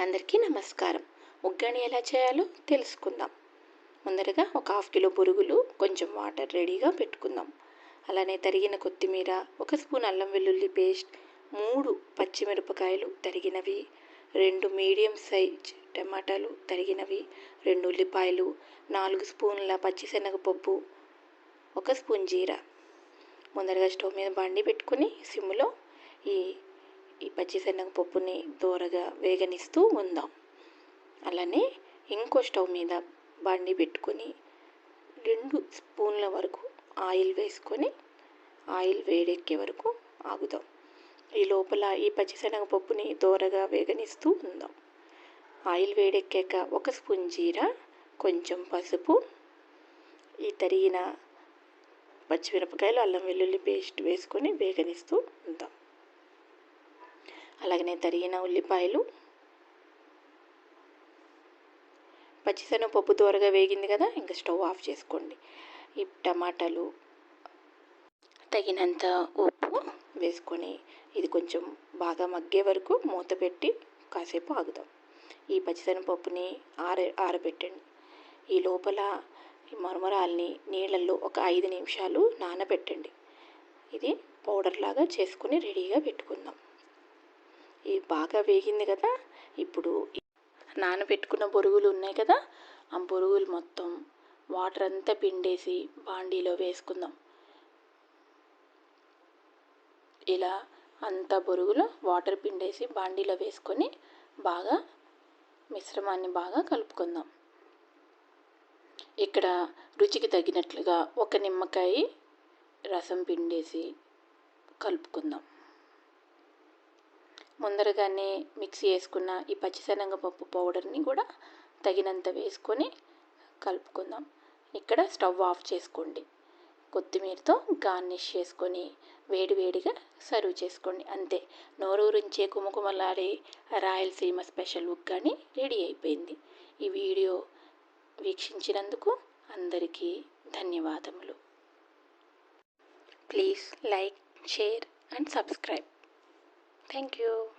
అందరికీ నమస్కారం. ఉగ్గాని ఎలా చేయాలో తెలుసుకుందాం. ముందరగా ఒక హాఫ్ కిలో పురుగులు కొంచెం వాటర్ రెడీగా పెట్టుకుందాం. అలానే తరిగిన కొత్తిమీర ఒక స్పూన్ అల్లం వెల్లుల్లి పేస్ట్ మూడు పచ్చిమిరపకాయలు తరిగినవి రెండు మీడియం సైజ్ టమాటాలు తరిగినవి రెండు ఉల్లిపాయలు నాలుగు స్పూన్ల పచ్చిశనగపప్పు ఒక స్పూన్ జీరా. ముందరగా స్టవ్ మీద బండి పెట్టుకుని సిమ్లో ఈ ఈ పచ్చిశనగ పప్పుని దోరగా వేగనిస్తూ ఉందాం. అలానే ఇంకో స్టవ్ మీద బండి పెట్టుకొని రెండు స్పూన్ల వరకు ఆయిల్ వేసుకొని ఆయిల్ వేడెక్కే వరకు ఆగుదాం. ఈ లోపల ఈ పచ్చిశనగ పప్పుని వేగనిస్తూ ఉందాం. ఆయిల్ వేడెక్కాక ఒక స్పూన్ జీర కొంచెం పసుపు ఈ తరిగిన పచ్చిమిరపకాయలు అల్లం వెల్లుల్లి పేస్ట్ వేసుకొని వేగనిస్తూ ఉందాం. అలాగనే తరిగిన ఉల్లిపాయలు. పచ్చిశనగపప్పు త్వరగా వేగింది కదా ఇంకా స్టవ్ ఆఫ్ చేసుకోండి. ఈ టమాటాలు తగినంత ఉప్పు వేసుకొని ఇది కొంచెం బాగా మగ్గే వరకు మూత పెట్టి కాసేపు ఆగుదాం. ఈ పచ్చిశనగపప్పుని ఆర ఆరబెట్టండి. ఈ లోపల ఈ మరమరాల్ని నీళ్ళల్లో ఒక ఐదు నిమిషాలు నానబెట్టండి. ఇది పౌడర్ లాగా చేసుకుని రెడీగా పెట్టుకుందాం. ఇది బాగా వేగింది కదా ఇప్పుడు నానబెట్టుకున్న బొరుగులు ఉన్నాయి కదా ఆ బొరుగులు మొత్తం వాటర్ అంతా పిండేసి బాండీలో వేసుకుందాం. ఇలా అంత బొరుగులు వాటర్ పిండేసి బాండీలో వేసుకొని బాగా మిశ్రమాన్ని బాగా కలుపుకుందాం. ఇక్కడ రుచికి తగినట్లుగా ఒక నిమ్మకాయ రసం పిండేసి కలుపుకుందాం. ముందరగానే మిక్సీ వేసుకున్న ఈ పచ్చిశనగ పప్పు పౌడర్ని కూడా తగినంత వేసుకొని కలుపుకుందాం. ఇక్కడ స్టవ్ ఆఫ్ చేసుకోండి. కొత్తిమీరతో గార్నిష్ చేసుకొని వేడివేడిగా సర్వ్ చేసుకోండి. అంతే. నోరూరించే కుమకుమలాడే రాయలసీమ స్పెషల్ ఉగ్గాని రెడీ అయిపోయింది. ఈ వీడియో వీక్షించినందుకు అందరికీ ధన్యవాదములు. Please like share and subscribe. Thank you.